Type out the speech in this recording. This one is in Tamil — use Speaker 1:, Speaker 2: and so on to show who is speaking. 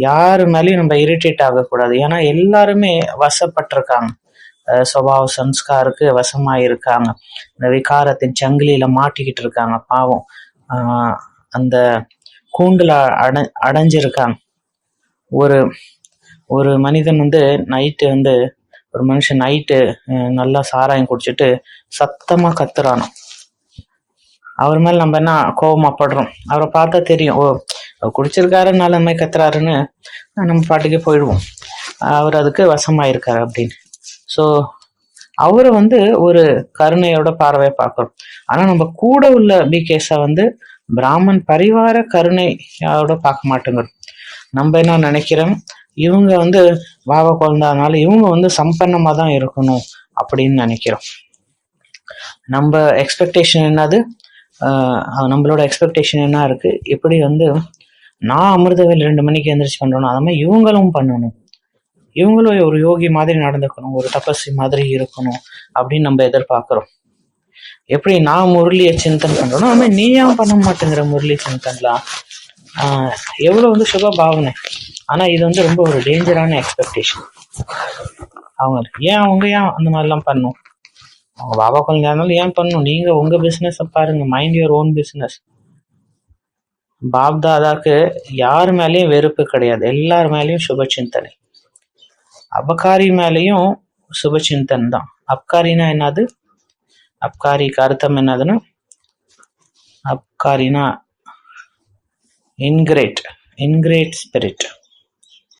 Speaker 1: யாரு மேலேயும் நம்ம இரிட்டேட் ஆகக்கூடாது. ஏன்னா எல்லாருமே வசப்பட்டிருக்காங்க. சுபாவ சன்ஸ்காருக்கு வசமாக இருக்காங்க இந்த விகாரத்தின் சங்கிலியில மாட்டிக்கிட்டு இருக்காங்க பாவம். ஆஹ் அந்த கூண்டுல அட அடைஞ்சிருக்காங்க. ஒரு ஒரு மனிதன் வந்து நைட்டு வந்து ஒரு மனுஷன் நைட்டு நல்லா சாராயம் குடிச்சிட்டு சத்தமா கத்துறானோ அவர் மேல நம்ம என்ன கோபமாப்படுறோம் படுறோம்? அவரை பார்த்தா தெரியும். ஓ அவர் குடிச்சிருக்காரு அந்த கத்துறாருன்னு நம்ம பாட்டுக்கே போயிடுவோம். அவர் அதுக்கு வசமாயிருக்காரு அப்படின்னு. ஸோ அவரை வந்து ஒரு கருணையோட பார்வையை பார்க்குறோம் ஆனா நம்ம கூட உள்ள பிகேஸை வந்து பிராமன் பரிவார கருணையோட பார்க்க மாட்டேங்கிறோம் நம்ம என்ன நினைக்கிறோம்? இவங்க வந்து வாவ குழந்தானால இவங்க வந்து சம்பன்னமாக தான் இருக்கணும் அப்படின்னு நினைக்கிறோம். நம்ம எக்ஸ்பெக்டேஷன் என்னது? ஆஹ் நம்மளோட எக்ஸ்பெக்டேஷன் என்ன இருக்கு? எப்படி வந்து நான் அமிர்தவேல் ரெண்டு மணிக்கு எந்திரிச்சு பண்றேனோ அது மாதிரி இவங்களும் பண்ணணும். இவங்களும் ஒரு யோகி மாதிரி நடந்துக்கணும் ஒரு தபஸ்வி மாதிரி இருக்கணும் அப்படின்னு நம்ம எதிர்பார்க்குறோம். எப்படி நான் முரளியை சிந்தன் பண்றேனோ அது மாதிரி நீ ஏன் பண்ண மாட்டேங்கிற முரளி சிந்தன்லாம் எவ்வளோ வந்து சுப பாவனை. ஆனால் இது வந்து ரொம்ப ஒரு டேஞ்சரான எக்ஸ்பெக்டேஷன் அவங்க ஏன் அவங்க ஏன் அந்த மாதிரிலாம் பண்ணும் அவங்க பாபா குழந்தையா இருந்தாலும் ஏன் பண்ணணும்? நீங்கள் உங்கள் பிஸ்னஸை பாருங்கள் மைண்ட் யுவர் ஓன் பிஸ்னஸ் பாப்தாதாக்கு யார் மேலேயும் வெறுப்பு கிடையாது. எல்லார் மேலேயும் சுப சிந்தனை அபகாரி மேலேயும் சுப சிந்தன் தான். அப்காரினா என்னது? அப்காரிக்கு அர்த்தம் என்னதுன்னா அப்காரினா இன்கிரேட் இன்கிரேட் ஸ்பிரிட்